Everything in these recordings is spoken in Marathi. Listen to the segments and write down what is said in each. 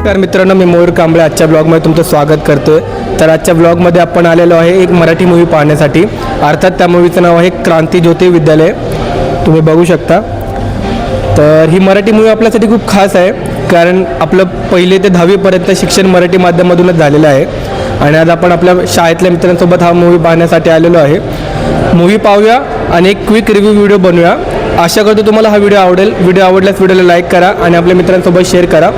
नमस्कार मित्रांनो मी मयूर कांबळे. आजच्या ब्लॉगमध्ये तुमचं स्वागत करतोय. तर आजच्या ब्लॉगमध्ये आपण आलेलो आहे एक मराठी मूवी पाहण्यासाठी. अर्थात त्या मूवीचं नाव आहे क्रांती ज्योती विद्यालय. तुम्ही बघू शकता. तर ही मराठी मूवी आपल्यासाठी खूप खास आहे कारण आपलं पहिले ते दहावीपर्यंत शिक्षण मराठी माध्यमातूनच झालेलं आहे. आणि आज आपण आपल्या शाळेतल्या मित्रांसोबत हा मूवी पाहण्यासाठी आलेलो आहे. मूवी पाहूया आणि एक क्विक रिव्ह्यू व्हिडिओ बनवूया. आशा करतो तुम्हाला हा व्हिडिओ आवडेल. व्हिडिओ आवडल्यास व्हिडिओला लाईक करा आणि आपल्या मित्रांसोबत शेअर करा.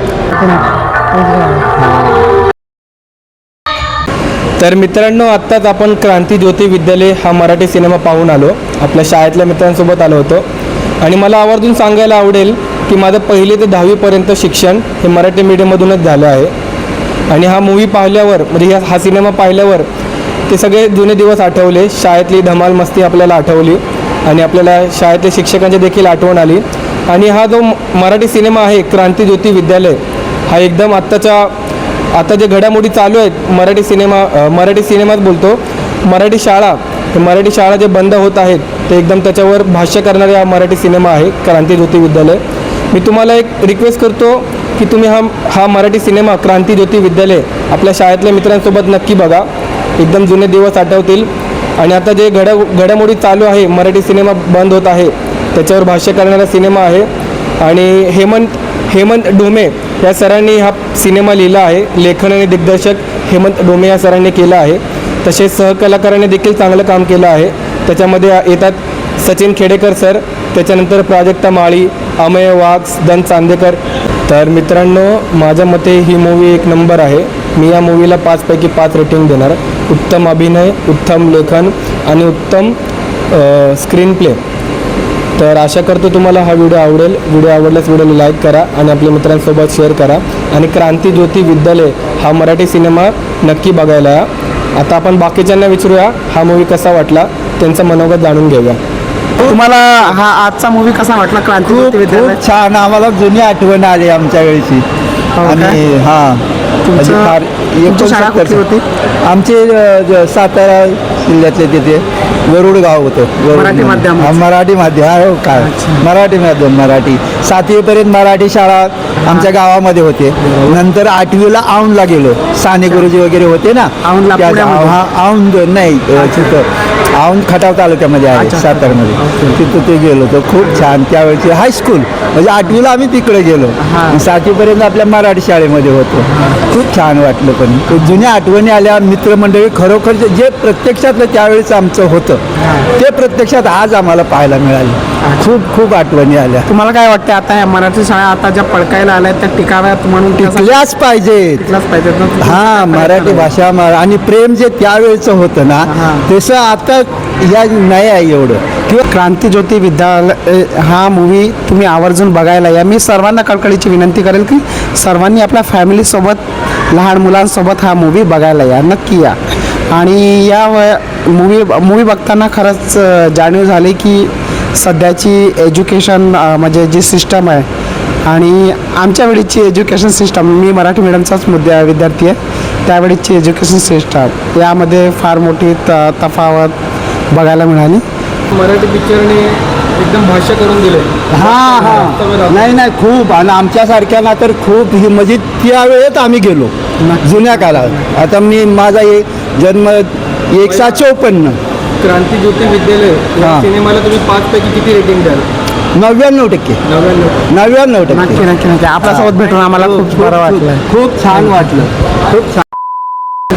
तर मित्रांनो आत्ताच आपण क्रांती ज्योती विद्यालय हा मराठी सिनेमा पाहून आलो. आपल्या शाळेतल्या मित्रांसोबत आलो होतो. आणि मला आवर्जून सांगायला आवडेल की माझं पहिले ते दहावीपर्यंत शिक्षण हे मराठी मीडियममधूनच झालं आहे. आणि हा मूवी पाहिल्यावर म्हणजे ह्या- हा सिनेमा पाहिल्यावर ते सगळे जुने दिवस आठवले. शाळेतली धमाल मस्ती आपल्याला आठवली. आणि आपल्याला शाळेतल्या शिक्षकांची देखील आठवण आली. आणि हा जो म- मराठी सिनेमा आहे क्रांती ज्योती विद्यालय हा एकदम आत्ताच्या आता जे घडामोडी चालू आहेत मराठी सिनेमा मराठी सिनेमात बोलतो मराठी शाळा मराठी शाळा जे बंद होत आहेत ते एकदम त्याच्यावर भाष्य करणारे हा मराठी सिनेमा आहे क्रांती ज्योती विद्यालय. मी तुम्हाला एक रिक्वेस्ट करतो की तुम्ही हा हा मराठी सिनेमा क्रांती ज्योती विद्यालय आपल्या शाळेतल्या मित्रांसोबत नक्की बघा. एकदम जुने दिवस आठवतील. आणि आता जे घडा घडामोडी चालू आहे मराठी सिनेमा बंद होत आहे त्याच्यावर भाष्य करणारा सिनेमा आहे. आणि हेमंत हेमंत डोमे या सरांनी हा सिनेमा लिहिला आहे लेखन आणि दिग्दर्शक हेमंत डोमे या सरांनी केलं आहे. तसेच सहकलाकारांनी देखील चांगलं काम केलं आहे. त्याच्यामध्ये येतात सचिन खेडेकर सर त्याच्यानंतर प्राजक्ता माळी अमय वाघ दन चांदेकर. तर मित्रांनो माझ्या मते ही मूवी एक नंबर आहे. मी या मूवीला पाचपैकी पाच रेटिंग देणार. उत्तम अभिनय उत्तम लेखन आणि उत्तम स्क्रीन प्ले तर आशा करतो तुम्हाला हा व्हिडिओ आवडेल. व्हिडिओ आवडल्यास व्हिडिओला लाईक करा आणि आपल्या मित्रांसोबत शेअर करा. आणि क्रांती ज्योती विद्यालय हा मराठी सिनेमा नक्की बघायला या. आता आपण बाकीच्यांना विचारूया हा मूवी कसा वाटला? त्यांचं मनोगत जाणून घेऊया. तुम्हाला हा आजचा मूवी कसा वाटला क्रांती खूप ज्योती विद्यालय? खूप छान. आम्हाला जुनी आठवण आली आमच्या वेळची. हो काय? हा. म्हणजे तुमचं- फार तुमची शाळा एकोणसत्तर कुठली होती? आमचे अ, ज- सातारा जिल्ह्यातले तिथे. वरुड गाव होतं. मराठी म्हणून. माध्यम? हा, मराठी माध्यम. हा, हो काय? मराठी माध्यम मराठी. सातवीपर्यंत मराठी शाळा आमच्या गावामध्ये होते. नंतर आठवीला औंधला गेलो. साने गुरुजी वगैरे होते ना? औंधला त्या- पुण्यामध्ये? हा औंध नाही अ, तिथं. औंध खटाव तालुक्यामध्ये आहे. सातारमध्ये. तिथं ते गेलो होतो. खूप छान. त्यावेळची हायस्कूल म्हणजे आठवीला आम्ही तिकडे गेलो. हा. सातवीपर्यंत आपल्या मराठी शाळेमध्ये होतो. खूप छान वाटलं पण. जुन्या आठवणी आल्या. मित्रमंडळी खरोखर जे- जे प्रत्यक्षातलं त्यावेळेस आमचं होतं. ते प्रत्यक्षात आज आम्हाला पाहायला मिळाले. खूप खूप आठवणी आल्या. तुम्हाला काय वाटतं आता या मराठी शाळा आता ज्या पडकायला आल्या त्या टिकाव्यात म्हणून टिकल्याच पाहिजेत. टिकल्याच पाहिजेत ना? हा मराठी भाषा आणि प्रेम जे त्यावेळेचं होतं ना. तसं आता या नाही आहे एवढं. किंवा क्रांती ज्योती विद्यालय हा मूवी तुम्ही आवर्जून बघायला या. मी सर्वांना कळकळीची विनंती करेल की सर्वांनी आपल्या फॅमिलीसोबत लहान मुलांसोबत हा मूवी बघायला या. नक्की या. आणि या व मूवी मूवी बघताना खरंच जाणीव झाली की सध्याची एज्युकेशन म्हणजे जी सिस्टम आहे आणि आमच्या वेळीची एज्युकेशन सिस्टम मी मराठी मीडियमचाच मुद्दा विद्यार्थी आहे त्यावेळीची एज्युकेशन सिस्टम यामध्ये फार मोठी त तफावत बघायला मिळाली. मराठी पिक्चरने एकदम भाष्य करून दिले. हा हा. नाही नाही खूप. आणि आमच्यासारख्यांना तर खूप ही म्हणजे त्यावेळेत आम्ही गेलो. जुन्या काळात. आता मी माझा एक जन्म एक सात चौपन्न. क्रांती ज्योती विद्यालय या हा. सिनेमाला तुम्ही पाचपैकी किती रेटिंग द्याल? नव्याण्णव टक्के. नव्याण्णव नव्याण्णव नक्की टक्के. नक्की नक्की आपल्यासोबत भेटून आम्हाला खूप बरं वाटलं. खूप छान वाटलं. खूप छान.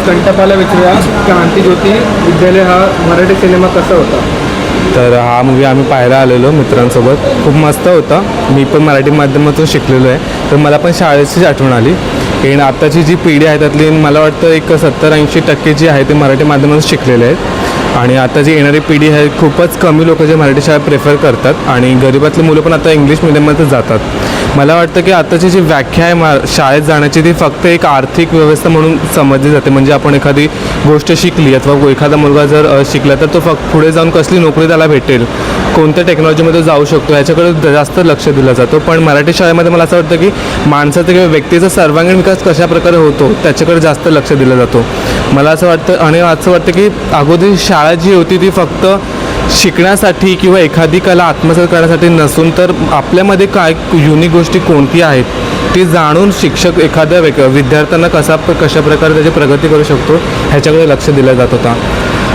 कंटपाला विचारूया क्रांती ज्योती विद्यालय हा मराठी सिनेमा कसा होता? तर हा मूवी आम्ही पाहायला आलेलो मित्रांसोबत. खूप मस्त होता. मी पण मराठी माध्यमातून शिकलेलो आहे. तर मला पण शाळेचीच आठवण आली. कारण आत्ताची जी पिढी आहे त्यातली मला वाटतं एक सत्तर ऐंशी टक्के जी आहे ते मराठी माध्यमातून शिकलेले आहेत. आणि आता जी येणारी पिढी आहे खूपच कमी लोक जे मराठी शाळा प्रेफर करतात आणि गरिबातली मुलं पण आता इंग्लिश मिडियममध्येच जातात. मला वाटतं की आत्ताची जी व्याख्या आहे मा शाळेत जाण्याची ती फक्त एक आर्थिक व्यवस्था म्हणून समजली जाते. म्हणजे आपण एखादी गोष्ट शिकली अथवा एखादा मुलगा जर शिकला तर तो फक्त पुढे जाऊन कसली नोकरी त्याला भेटेल? कोणत्या टेक्नॉलॉजीमध्ये जाऊ शकतो याच्याकडे जास्त लक्ष दिलं जातं. पण मराठी शाळेमध्ये मला असं वाटतं की माणसाचा किंवा व्यक्तीचा सर्वांगीण विकास कशा प्रकारे होतो त्याच्याकडे जास्त लक्ष दिलं जातो. मला असं वाटतं आणि असं वाटतं की अगोदर शाळा जी होती ती फक्त शिकण्यासाठी किंवा एखादी कला आत्मसात करण्यासाठी नसून तर आपल्यामध्ये काय युनिक गोष्टी कोणती आहेत? ती जाणून शिक्षक एखाद्या व्यक विद्यार्थ्यांना कसा कशा प्रकारे त्याची प्रगती करू शकतो ह्याच्याकडे लक्ष दिलं जात होता.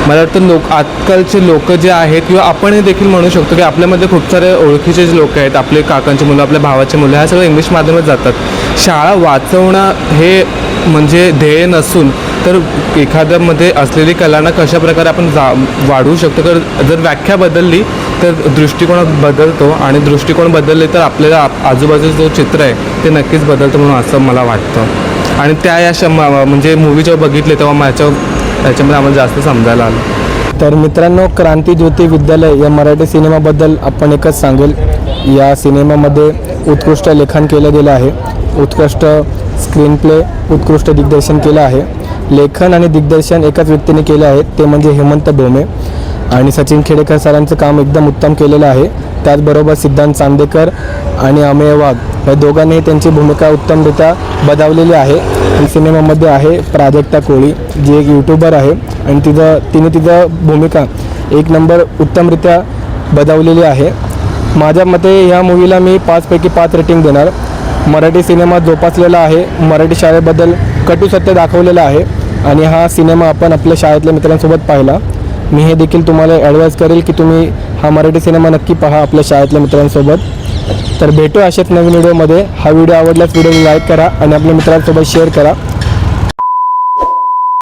मला वाटतं लोक आजकालचे लोक जे आहेत किंवा आपणही देखील म्हणू शकतो की आपल्यामध्ये खूप सारे ओळखीचे जे लोक आहेत आपले काकांची मुलं आपल्या भावाची मुलं ह्या सगळं इंग्लिश माध्यमात जातात. शाळा वाचवणं हे म्हणजे ध्येय नसून तर एखाद्यामध्ये असलेली कलांना कशाप्रकारे आपण जा वाढवू शकतो? तर जर व्याख्या बदलली तर दृष्टिकोन बदलतो आणि दृष्टिकोन बदलले तर आपल्याला आजूबाजूचं जो चित्र आहे ते नक्कीच बदलतं म्हणून असं मला वाटतं. आणि त्या या शम म्हणजे मूवी जेव्हा बघितले तेव्हा माझ्या त्याच्यामध्ये आम्हाला जास्त समजायला आलं. तर मित्रांनो क्रांती ज्योती विद्यालय या मराठी सिनेमाबद्दल आपण एकच सांगेल. या सिनेमामध्ये उत्कृष्ट लेखन केलं गेलं आहे. उत्कृष्ट स्क्रीन प्ले उत्कृष्ट दिग्दर्शन केलं आहे. लेखन आणि दिग्दर्शन एकाच व्यक्तीने केलं आहे ते म्हणजे हेमंत डोमे. आणि सचिन खेडेकर सरांचं काम एकदम उत्तम केलेलं आहे. त्याचबरोबर सिद्धांत चांदेकर आणि अमेय वाघ या दोघांनीही त्यांची भूमिका उत्तमरित्या बजावलेली आहे. सिनेमामध्ये आहे प्राजक्ता कोळी जी एक यूट्यूबर आहे. आणि तिचं तिने तिचं भूमिका एक नंबर उत्तमरित्या बजावलेली आहे. माझ्या मते ह्या मूवीला मी पाचपैकी पाच रेटिंग देणार. मराठी सिनेमा जोपासलेला आहे. मराठी शाळेबद्दल कटू सत्य दाखवलेलं आहे. आणि हा सिनेमा आपण आपल्या शाळेतल्या मित्रांसोबत पाहिला. मी हे देखील तुम्हाला ॲडवाईज करेल की तुम्ही हा मराठी सिनेमा नक्की पहा आपल्या शाळेतल्या मित्रांसोबत. तर भेटू अशाच नवीन व्हिडिओमध्ये हा व्हिडिओ आवडल्यास व्हिडिओ लाईक करा आणि आपल्या मित्रांसोबत शेअर करा.